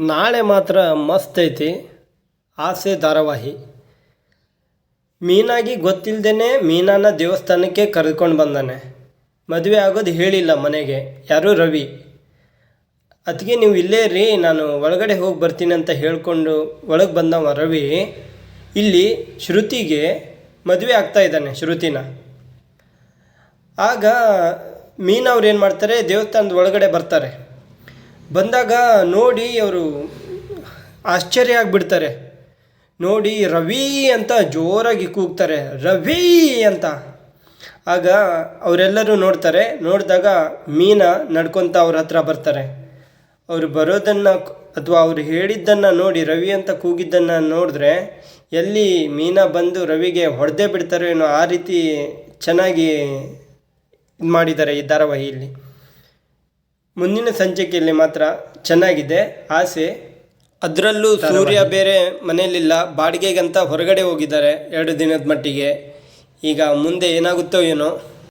ನಾಳೆ ಮಾತ್ರ ಮಸ್ತ್ ಐತಿ. ಆಸೆ ಧಾರಾವಾಹಿ. ಮೀನಾಗಿ ಗೊತ್ತಿಲ್ಲದೇ ಮೀನಾನ ದೇವಸ್ಥಾನಕ್ಕೆ ಕರೆದುಕೊಂಡು ಬಂದಾನೆ. ಮದುವೆ ಆಗೋದು ಹೇಳಿಲ್ಲ ಮನೆಗೆ. ಯಾರು ರವಿ? ಅದಕ್ಕೆ ನೀವು ಇಲ್ಲೇ ರೀ ನಾನು ಒಳಗಡೆ ಹೋಗಿ ಬರ್ತೀನಿ ಅಂತ ಹೇಳ್ಕೊಂಡು ಒಳಗೆ ಬಂದವ ರವಿ. ಇಲ್ಲಿ ಶ್ರುತಿಗೆ ಮದುವೆ ಆಗ್ತಾ ಇದ್ದಾನೆ ಶ್ರುತಿನ. ಆಗ ಮೀನವ್ರು ಏನು ಮಾಡ್ತಾರೆ, ದೇವಸ್ಥಾನದ ಒಳಗಡೆ ಬರ್ತಾರೆ. ಬಂದಾಗ ನೋಡಿ ಅವರು ಆಶ್ಚರ್ಯ ಆಗಿಬಿಡ್ತಾರೆ. ನೋಡಿ ರವಿ ಅಂತ ಜೋರಾಗಿ ಕೂಗ್ತಾರೆ. ರವಿ ಅಂತ. ಆಗ ಅವರೆಲ್ಲರೂ ನೋಡ್ತಾರೆ. ನೋಡಿದಾಗ ಮೀನ ನಡ್ಕೊತ ಅವ್ರ ಹತ್ರ ಬರ್ತಾರೆ. ಅವರು ಬರೋದನ್ನು ಅಥವಾ ಅವ್ರು ಹೇಳಿದ್ದನ್ನು ನೋಡಿ ರವಿ ಅಂತ ಕೂಗಿದ್ದನ್ನು ನೋಡಿದ್ರೆ ಎಲ್ಲಿ ಮೀನ ಬಂದು ರವಿಗೆ ಹೊಡೆದೇ ಬಿಡ್ತಾರೋ ಏನೋ ಆ ರೀತಿ ಚೆನ್ನಾಗಿ ಇದು ಮಾಡಿದ್ದಾರೆ ಈ ಧಾರಾವಾಹಿಯಲ್ಲಿ. ಮುಂದಿನ ಸಂಚಿಕೆಯಲ್ಲಿ ಮಾತ್ರ ಚೆನ್ನಾಗಿದೆ ಆಸೆ. ಅದರಲ್ಲೂ ಸೂರ್ಯ ಬೇರೆ ಮನೆಯಲ್ಲಿಲ್ಲ ಬಾಡಿಗೆಗಂತ ಹೊರಗಡೆ ಹೋಗಿದ್ದಾರೆ ಎರಡು ದಿನದ ಮಟ್ಟಿಗೆ. ಈಗ ಮುಂದೆ ಏನಾಗುತ್ತೋ ಏನೋ.